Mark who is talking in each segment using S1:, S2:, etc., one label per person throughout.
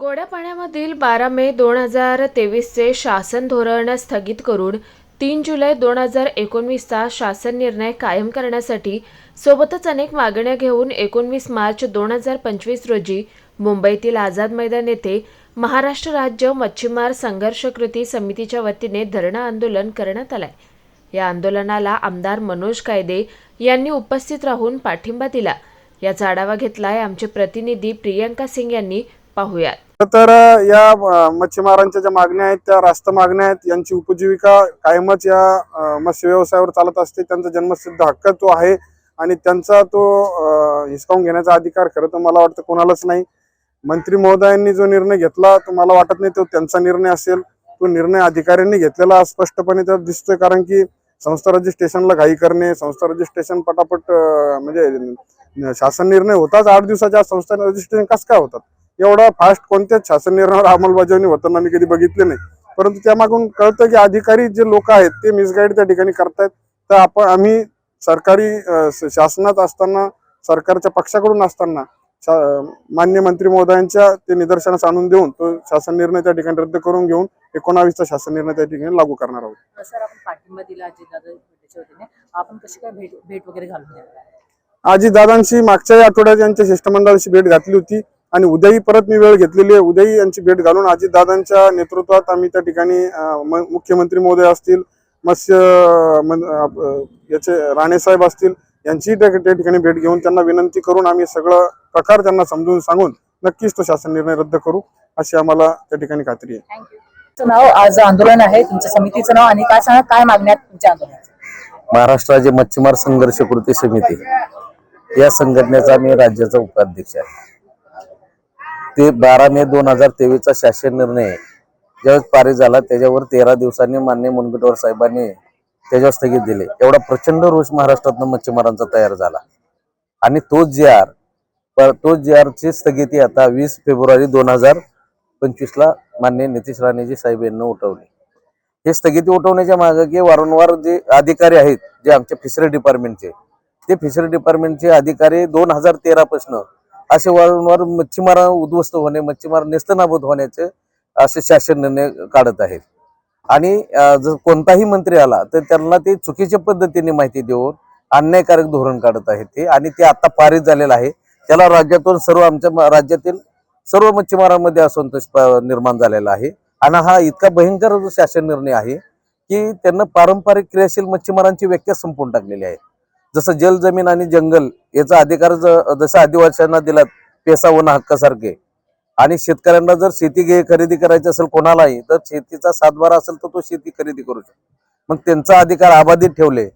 S1: गोड्या पाण्यामधील बारा मे दोन हजार तेवीसचे शासन धोरण स्थगित करून तीन जुलै दोन हजार एकोणवीसचा शासन निर्णय कायम करण्यासाठी सोबतच अनेक मागण्या घेऊन एकोणवीस मार्च दोन हजार पंचवीस रोजी मुंबईतील आझाद मैदान येथे महाराष्ट्र राज्य मच्छीमार संघर्ष कृती समितीच्या वतीने धरणं आंदोलन करण्यात आलंय. या आंदोलनाला आमदार मनोज कायदे यांनी उपस्थित राहून पाठिंबा दिला. याचा आढावा घेतलाय आमचे प्रतिनिधी प्रियंका सिंग यांनी. पाहुयात.
S2: तर या मच्छीमारांच्या ज्या मागण्या आहेत त्या रास्त मागण्या आहेत यांची उपजीविका कायमच या मत्स्य व्यवसायावर चालत असते. त्यांचा जन्मसिद्ध हक्क तो आहे आणि त्यांचा तो हिसकावून घेण्याचा अधिकार खरं तर मला वाटतं कोणालाच नाही. मंत्री महोदयांनी जो निर्णय घेतला तो मला वाटत नाही तो त्यांचा निर्णय असेल. तो निर्णय अधिकाऱ्यांनी घेतलेला स्पष्टपणे तर दिसतोय कारण की संस्था रजिस्ट्रेशनला घाई करणे संस्था रजिस्ट्रेशन पटापट म्हणजे शासन निर्णय होताच आठ दिवसाच्या संस्था रजिस्ट्रेशन कसं काय होतात? एवढा फास्ट कोणत्याच शासन निर्णयावर अंमलबजावणी होताना मी कधी बघितले नाही. परंतु त्यामागून कळतं की अधिकारी जे लोक आहेत ते मिसगाईड त्या ठिकाणी करतायत. तर आपण आम्ही सरकारी शासनात असताना सरकारच्या पक्षाकडून असताना मान्य मंत्री महोदयांच्या ते निदर्शनास आणून देऊन तो शासन निर्णय त्या ठिकाणी रद्द करून घेऊन एकोणावीसचा शासन निर्णय त्या ठिकाणी लागू करणार आहोत.
S3: आपण पाठिंबा दिला अजित दादा त्याच्या वतीने. आपण कशी काय भेट भेट वगैरे घालून द्या
S2: आजी दादांशी मागच्याही आठवड्यात यांच्या शिष्टमंडळाशी भेट घातली होती. आणि उद्याही परत मी वेळ घेतलेली आहे. उद्याही यांची भेट घालून अजित दादांच्या नेतृत्वात आम्ही त्या ठिकाणी मुख्यमंत्री महोदय असतील मत्स्य याचे राणे साहेब असतील यांचीही त्या ठिकाणी भेट घेऊन त्यांना विनंती करून आम्ही सगळं प्रकार त्यांना समजून सांगून नक्कीच तो शासन निर्णय रद्द करू अशी आम्हाला त्या ठिकाणी खात्री आहे.
S3: तुमचं नाव आज आंदोलन आहे तुमच्या समितीचं नाव आणि काय सांगा काय मागण्यात तुमच्या आंदोलनाचं
S4: महाराष्ट्र राज्य मच्छीमार संघर्ष कृती समिती. या संघटनेचा मी राज्याचा उपाध्यक्ष आहे. ते बारा मे दोन हजार तेवीसचा शासन निर्णय ज्यावेळेस पारित झाला त्याच्यावर तेरा दिवसांनी मान्य मुनगंटीवार साहेबांनी त्याच्यावर स्थगित दिले. एवढा प्रचंड रोष महाराष्ट्रातनं मच्छीमारांचा तयार झाला. आणि तो जी आर तो जी आरची स्थगिती आता वीस फेब्रुवारी दोन हजार पंचवीसला मान्य नितीश राणेजी साहेब यांनी उठवली. हे स्थगिती उठवण्याच्या मागे की वारंवार जे अधिकारी आहेत जे आमच्या फिशरी डिपार्टमेंटचे ते फिशरी डिपार्टमेंटचे अधिकारी दोन हजार तेरा पासून असे वारंवार मच्छीमार उद्ध्वस्त होणे मच्छीमार नेस्तनाबूत होण्याचे असे शासन निर्णय काढत आहेत. आणि जर कोणताही मंत्री आला तर त्यांना ते चुकीच्या पद्धतीने माहिती देऊन अन्यायकारक धोरण काढत आहेत ते. आणि ते आता पारित झालेलं आहे. त्याला राज्यातून सर्व आमच्या राज्यातील सर्व मच्छीमारांमध्ये असंतोष निर्माण झालेला आहे. आणि हा इतका भयंकर जो शासन निर्णय आहे की त्यांना पारंपरिक क्रियाशील मच्छीमारांची व्याख्या संपवून टाकलेली आहे. जसं जल जमीन आणि जंगल याचा अधिकार जसं आदिवासींना दिलात पेसा वन हक्कासारखे. आणि शेतकऱ्यांना जर शेती घे खरेदी करायची असेल कोणालाही तर शेतीचा सातबारा असेल तर तो शेती खरेदी करू शकतो. मग त्यांचा अधिकार अबाधित ठेवले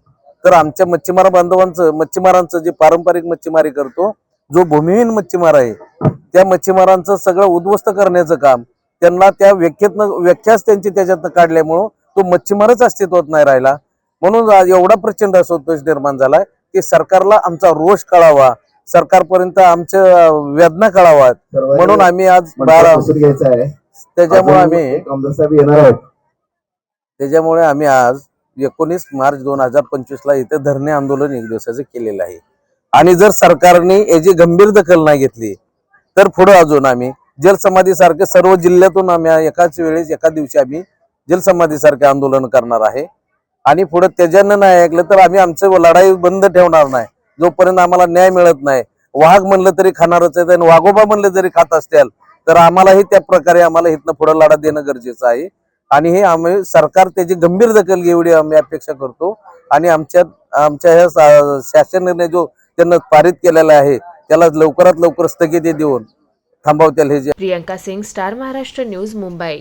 S4: तर आमच्या मच्छीमार बांधवांचं मच्छीमारांचं जे पारंपरिक मच्छीमारी करतो जो भूमिहीन मच्छीमार आहे त्या मच्छीमारांचं सगळं उद्ध्वस्त करण्याचं काम त्यांना त्या व्याख्येतनं व्याख्याच त्यांची त्याच्यातनं काढल्यामुळं तो मच्छीमारच अस्तित्वात नाही राहिला. म्हणून आज एवढा प्रचंड असंतोष निर्माण झालाय की सरकारला आमचा रोष कळावा सरकारपर्यंत आमच्या वेदना कळाव्यात. म्हणून आम्ही आज बारा त्याच्यामुळे आम्ही
S5: येणार आहेत.
S4: त्याच्यामुळे आम्ही आज एकोणीस मार्च दोन हजार पंचवीस ला इथे धरणे आंदोलन एक दिवसाचं केलेलं आहे. आणि जर सरकारने याची गंभीर दखल नाही घेतली तर पुढे अजून आम्ही जलसमाधी सारखे सर्व जिल्ह्यातून आम्ही एकाच वेळेस एका दिवशी आम्ही जलसमाधी सारखे आंदोलन करणार आहे. आणि पुढे त्याच्यानं नाही ऐकलं तर आम्ही आमचं लढाई बंद ठेवणार नाही. जोपर्यंत आम्हाला न्याय मिळत नाही. वाघ म्हणलं तरी खाणारच आहे आणि वाघोबा म्हणलं जरी खात असतील तर आम्हालाही त्या प्रकारे आम्हाला इथनं पुढे लढा देणं गरजेचं आहे. आणि हे आम्ही सरकार त्याची गंभीर दखल घे एवढी आम्ही अपेक्षा करतो. आणि आमच्या आमच्या ह्या शासन निर्णय जो त्यांना पारित केलेला आहे त्याला लवकरात लवकर स्थगिती देऊन थांबवतील हे जे
S1: प्रियंका सिंग स्टार महाराष्ट्र न्यूज मुंबई.